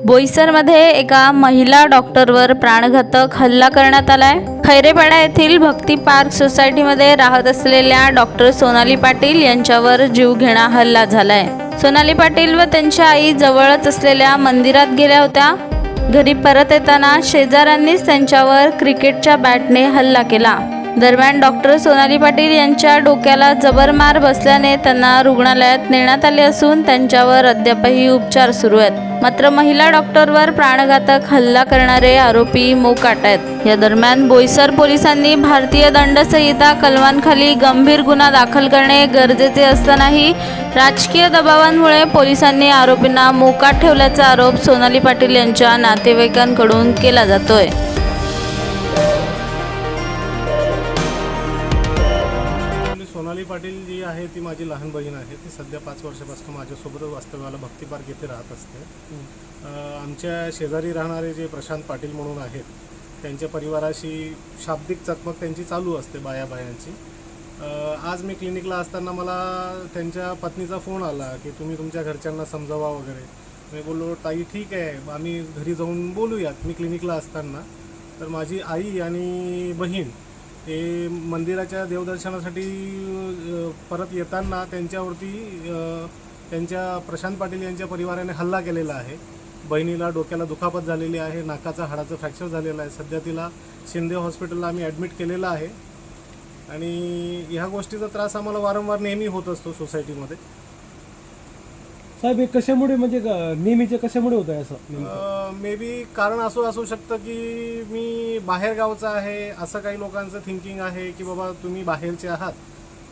बोईसरमध्ये एका महिला डॉक्टरवर प्राणघातक हल्ला करण्यात आलाय. खैरेपाडा येथील भक्ती पार्क सोसायटीमध्ये राहत असलेल्या डॉक्टर सोनाली पाटील यांच्यावर जीवघेणा हल्ला झालाय. सोनाली पाटील व त्यांच्या आई जवळच असलेल्या मंदिरात गेल्या होत्या. घरी परत येताना शेजाऱ्यांनीच त्यांच्यावर क्रिकेटच्या बॅटने हल्ला केला. दरम्यान डॉक्टर सोनाली पाटील यांच्या डोक्याला जबर मार बसल्याने त्यांना रुग्णालयात नेण्यात आले असून त्यांच्यावर अद्यापही उपचार सुरू आहेत. मात्र महिला डॉक्टरवर प्राणघातक हल्ला करणारे आरोपी मोकाट आहेत. या दरम्यान बोईसर पोलिसांनी भारतीय दंडसंहिता कलमांखाली गंभीर गुन्हा दाखल करणे गरजेचे असतानाही राजकीय दबावांमुळे पोलिसांनी आरोपींना मोकाट ठेवल्याचा आरोप सोनाली पाटील यांच्या नातेवाईकांकडून केला जातोय. सोनाली पाटील जी आहे ती माझी लहान बहीण आहे. ती सध्या पाच वर्षापासून माझ्यासोबत वास्तव्याला भक्ती पार्क येथे राहत असते. आमच्या शेजारी राहणारे जे प्रशांत पाटील म्हणून आहेत त्यांच्या परिवाराशी शाब्दिक चकमक त्यांची चालू असते बाया बायांची आज मी क्लिनिकला असताना मला त्यांच्या पत्नीचा फोन आला की तुम्ही तुमच्या घरच्यांना समजावा वगैरे. मी बोललो ताई ठीक आहे आम्ही घरी जाऊन बोलूयात. मी क्लिनिकला असताना तर माझी आई आणि बहीण हे मंदिराच्या देवदर्शनासाठी परत येताना त्यांच्यावरती त्यांच्या प्रशांत पाटील यांच्या परिवाराने हल्ला केलेला आहे. बहिणीला डोक्याला दुखापत झालेली आहे नाकाचा हाडाचं फ्रॅक्चर झालेलं आहे. सध्या तिला शिंदे हॉस्पिटलला आम्ही ॲडमिट केलेलं आहे. आणि ह्या गोष्टीचा त्रास आम्हाला वारंवार नेहमी होत असतो सोसायटीमध्ये साहेब हे कशामुळे म्हणजे ग- नेहमीचे कशामुळे होत आहे असं मे बी कारण असं असू शकतं की मी बाहेर गावचा आहे असं काही लोकांचं थिंकिंग आहे की बाबा तुम्ही बाहेरचे आहात.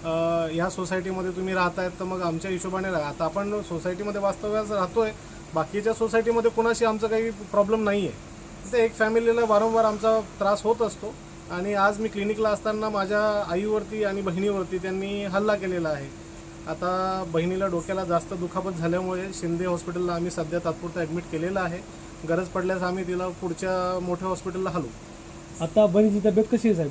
अ, ह्या सोसायटीमध्ये तुम्ही राहतायत तर मग आमच्या हिशोबाने राहा. आता आपण सोसायटीमध्ये वास्तव्यास राहतोय. बाकीच्या सोसायटीमध्ये कुणाशी आमचं काही प्रॉब्लेम नाही आहे ते एक फॅमिलीला वारंवार आमचा त्रास होत असतो. आणि आज मी क्लिनिकला असताना माझ्या आईवरती आणि बहिणीवरती त्यांनी हल्ला केलेला आहे. आता बहिणीला डोक्याला जास्त दुखापत झाल्यामुळे शिंदे हॉस्पिटलला आम्ही सध्या तात्पुरतं ॲडमिट केलेलं आहे. गरज पडल्यास आम्ही तिला पुढच्या मोठ्या हॉस्पिटलला हलवू. आता बहिणीची तब्येत कशी आहे साहेब?